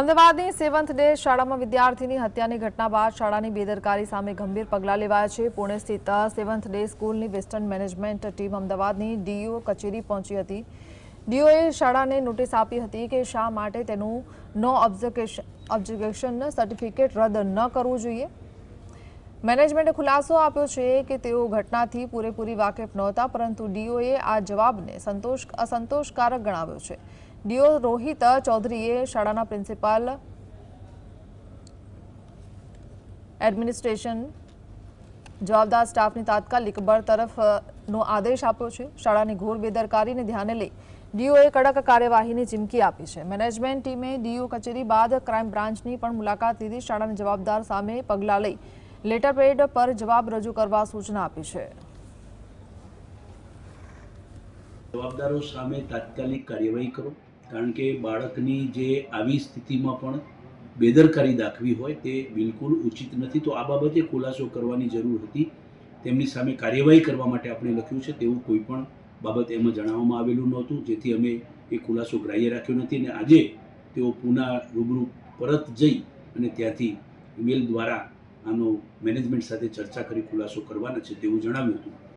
અમદાવાદની seventh day શાળામાં વિદ્યાર્થીની હત્યાની ઘટના બાદ શાળાની બેદરકારી સામે ગંભીર પગલાં લેવાયા છે. પુણે સ્થિત સેવન્થ ડે સ્કૂલની વેસ્ટર્ન મેનેજમેન્ટ ટીમ અમદાવાદની ડીઓ કચેરી પહોંચી હતી. ડીઓએ શાળાને નોટિસ આપી હતી કે શા માટે તેનું નો ઓબ્ઝર્વેશન સર્ટિફિકેટ રદ ન કરવું જોઈએ. મેનેજમેન્ટે ખુલાસો આપ્યો છે કે તેઓ ઘટનાથી પૂરેપૂરી વાકેફ નહોતા, પરંતુ ડીઓએ આ જવાબને સંતોષ અસંતોષકારક ગણાવ્યો છે. ડીઓ રોહિત ચૌધરીએ શાળાના પ્રિન્સિપાલ એડમિનિસ્ટ્રેશન જવાબદાર સ્ટાફની તાત્કાલિક બરતરફનો આદેશ આપ્યો છે. શાળાની ઘોર બેદરકારીને ધ્યાને લઈ ડીઓએ કડક કાર્યવાહીની ચીમકી આપી છે. મેનેજમેન્ટ ટીમે ડીઓ કચેરી બાદ ક્રાઇમ બ્રાન્ચની પણ મુલાકાત લીધી. શાળાના જવાબદાર સામે પગલાં લઈ લેટર પેડ પર જવાબ રજૂ કરવા સૂચના આપી છે. જવાબદારો સામે તાત્કાલિક કાર્યવાહી કરો. કારણ કે બાળકની જે આવી સ્થિતિમાં પણ બેદરકારી દાખવી હોય તે બિલકુલ ઉચિત નથી. તો આ બાબતે ખુલાસો કરવાની જરૂર હતી. તેમની સામે કાર્યવાહી કરવા માટે આપણે લખ્યું છે તેવું કોઈ પણ બાબત એમાં જણાવવામાં આવેલું નહોતું. જેથી અમે એ ખુલાસો ગ્રાહ્ય રાખ્યો નથી અને આજે તેઓ પુના રૂબરૂ પરત જઈ અને ત્યાંથી ઈમેલ દ્વારા આનો મેનેજમેન્ટ સાથે ચર્ચા કરી ખુલાસો કરવાના છે તેવું જણાવ્યું હતું.